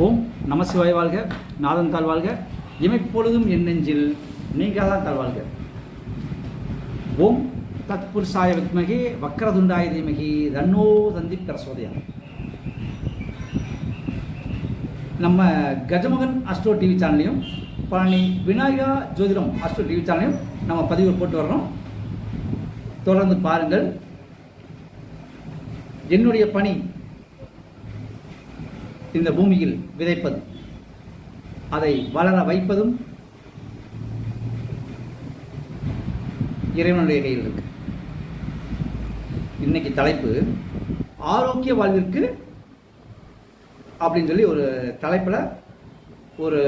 ஓம் நமசிவாய் வாழ்க நாதன் தாழ் வாழ்க இமைப்பொழுதும் என் நெஞ்சில் நீங்கள் தான் தாழ் வாழ்க. ஓம் தத்புருஷாய வித்மகி வக்கரதுண்டாய தீமகி தன்னோ தந்தி பிரசோதயம். நம்ம கஜமகன் அஸ்ட்ரோ டிவி சேனல்லையும் பழனி விநாயகா ஜோதிடம் அஸ்ட்ரோ டிவி சேனலையும் நம்ம பதிவு போட்டு வர்றோம். தொடர்ந்து பாருங்கள். என்னுடைய பணி இந்த பூமியில் விதைப்பது. அதை வளர வைப்பதும் இறைவனுடைய கையில் இருக்கு. இன்னைக்கு தலைப்பு ஆரோக்கிய வாழ்விற்கு அப்படின்னு சொல்லி ஒரு தலைப்பில் ஒரு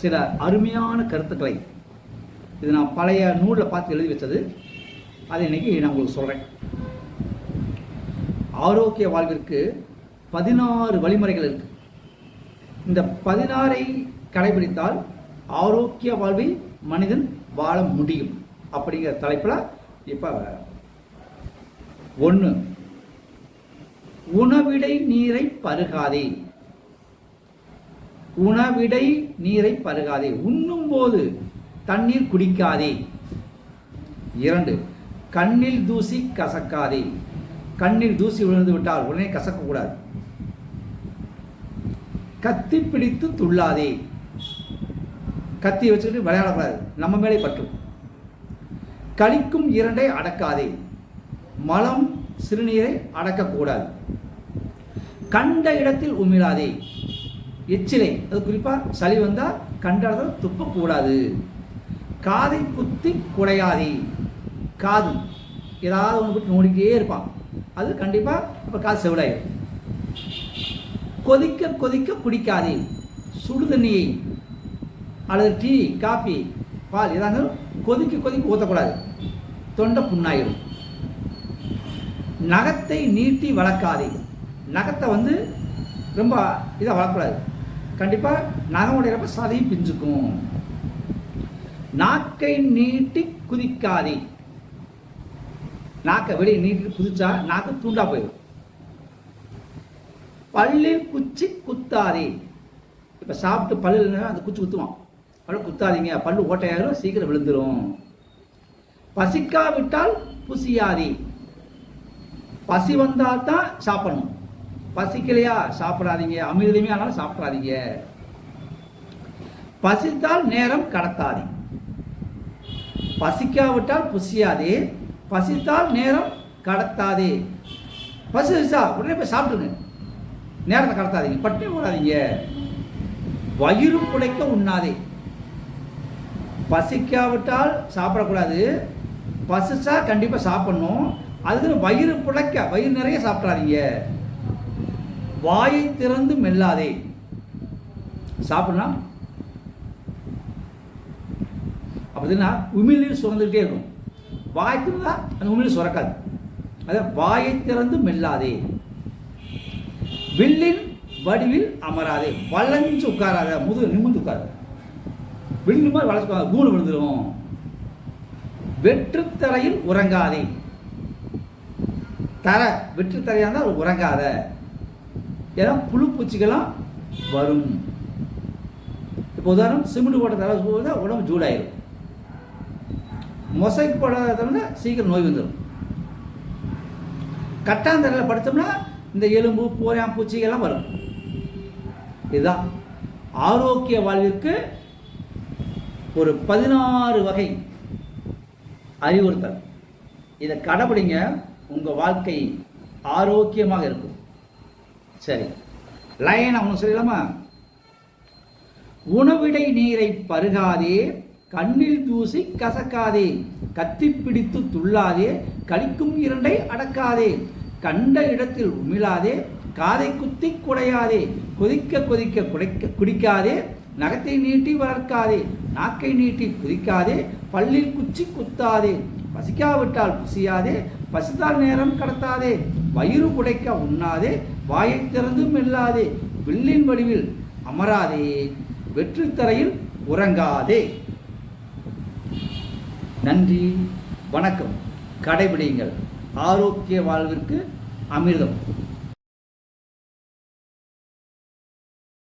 சில அருமையான கருத்துக்களை இது நான் பழைய நூலில் பார்த்து எழுதி வச்சது. அதை இன்னைக்கு நான் உங்களுக்கு சொல்கிறேன் ஆரோக்கிய வாழ்விற்கு பதினாறு வழிமுறைகள் இருக்குது இந்த பதினாறை கடைபிடித்தால் ஆரோக்கிய வாழ்வை மனிதன் வாழ முடியும். அப்படிங்கிற தலைப்பில் இப்போ ஒன்று உணவிடை நீரை பருகாதே. உணவிடை நீரை பருகாதே. உண்ணும் போது தண்ணீர் குடிக்காதே. இரண்டு கண்ணில் தூசி கசக்காதே. கண்ணில் தூசி விழுந்து விட்டால் உடனே கசக்கக்கூடாது. கத்தி பிடித்து துள்ளாதே. கத்தி வச்சுக்கிட்டு விளையாடக்கூடாது. நம்ம மேலே பற்றும். கழிக்கும் இரண்டை அடக்காதே. மலம் சிறுநீரை அடக்கக்கூடாது. கண்ட இடத்தில் உமிழாதே. எச்சிலை அது குறிப்பாக சளி வந்தால் கண்ட இடத்துல துப்பக்கூடாது. காதை குத்தி குடையாதே. காது. ஏதாவது ஒன்று போட்டு நோடிக்கிட்டே இருப்பான். அது கண்டிப்பாக இப்போ காது செவிலாயிடும் கொதிக்க கொதிக்க குடிக்காதே. சுடு தண்ணியை அல்லது டீ காஃபி பால் ஏதாவது கொதிக்க கொதிக்க ஊற்றக்கூடாது தொண்டை புண்ணாயிடும் நகத்தை நீட்டி வளர்க்காதே. நகத்தை வந்து ரொம்ப இதாக வளர்க்கக்கூடாது. கண்டிப்பாக நகம் உடையிறப்ப சதையும் பிஞ்சுக்கும். நாக்கை நீட்டி குதிக்காதே. நாக்கை வெளியே நீட்டி குதிச்சா நாக்கு தூண்டா போயிடும் பல்லில் குச்சி குத்தாதே. இப்போ சாப்பிட்டு பல்லில் அந்த குச்சி குத்துவான். பல்லு குத்தாதீங்க பல்லு ஓட்டையாயிரும் சீக்கிரம் விழுந்துடும் பசிக்காவிட்டால் புசியாதே. பசி வந்தால் தான் சாப்பிடணும். பசிக்கலையா? சாப்பிடாதீங்க. அமிர்தமே ஆனாலும் சாப்பிடாதீங்க. பசித்தால் நேரம் கடத்தாதி. பசிக்காவிட்டால் புசியாதே. பசித்தால் நேரம் கடத்தாதே. பசிச்சா உடனே போய் சாப்பிடுங்க நேரத்தை கடத்தாதீங்க பட்டி ஓடாதீங்க வயிறு புடைக்க உண்ணாதே. பசிக்காவிட்டால் சாப்பிடக்கூடாது. பசிச்சா கண்டிப்பாக சாப்பிடணும். அதுக்குன்னு வயிறு புடைக்க வயிறு நிறைய சாப்பிட்றாதீங்க வாயை திறந்து மெல்லாதே. சாப்பிடலாம். அப்படின்னா உமிழ்நீர் சுரந்துக்கிட்டே இருக்கும். வாய் திறந்தா அந்த உமிழ்நீர் சுரக்காது. அதான் வாயை திறந்து மெல்லாதே. வில்லின் வடிவில் அமராதே. வளைஞ்சு உட்காராத முதுகு நிமிர்ந்து உட்காரு வில்லு மாதிரி வளைச்சு கூணு விழுந்துடும் வெற்றுத்தரையில் உறங்காதே. தர வெற்றுத்தரையாக இருந்தால் உறங்காத. ஏன்னா புழு பூச்சிகள்லாம் வரும். இப்போ உதாரணம் சிமெண்ட் போட்ட தலை போகுதா உடம்பு ஜூடாயிரும் மொசைக்கு போடாத சீக்கிரம் நோய் வந்துடும் கட்டாந்தரையில் படுத்தோம்னா இந்த எலும்பு பூரான் பூச்சிகள்லாம் வரும். இதுதான் ஆரோக்கிய வாழ்விற்கு ஒரு பதினாறு வகை அறிவுறுத்தல். இதை கடைபிடிங்க உங்கள் வாழ்க்கை ஆரோக்கியமாக இருக்கும். சரி லைன் அவனு சொல்லலாமா உணவிடை நீரை பருகாதே கண்ணில் தூசி கசக்காதே கத்தி பிடித்து துள்ளாதே கழிக்கும் இரண்டை அடக்காதே. கண்ட இடத்தில் உமிழாதே காதை குத்தி குடையாதே கொதிக்க கொதிக்க குடைக்க குடிக்காதே நகத்தை நீட்டி வளர்க்காதே நாக்கை நீட்டி குதிக்காதே பல்லில் குச்சி குத்தாதே பசிக்காவிட்டால் புசியாதே பசித்தால் நேரம் கடத்தாதே வயிறு குடைக்க உண்ணாதே வாயை திறந்தும் இல்லாதே வில்லின் வடிவில் அமராதே வெற்றித்தரையில் உறங்காதே. நன்றி வணக்கம். கடைபிடிங்கள் ஆரோக்கிய வாழ்விற்கு அமிர்தம்.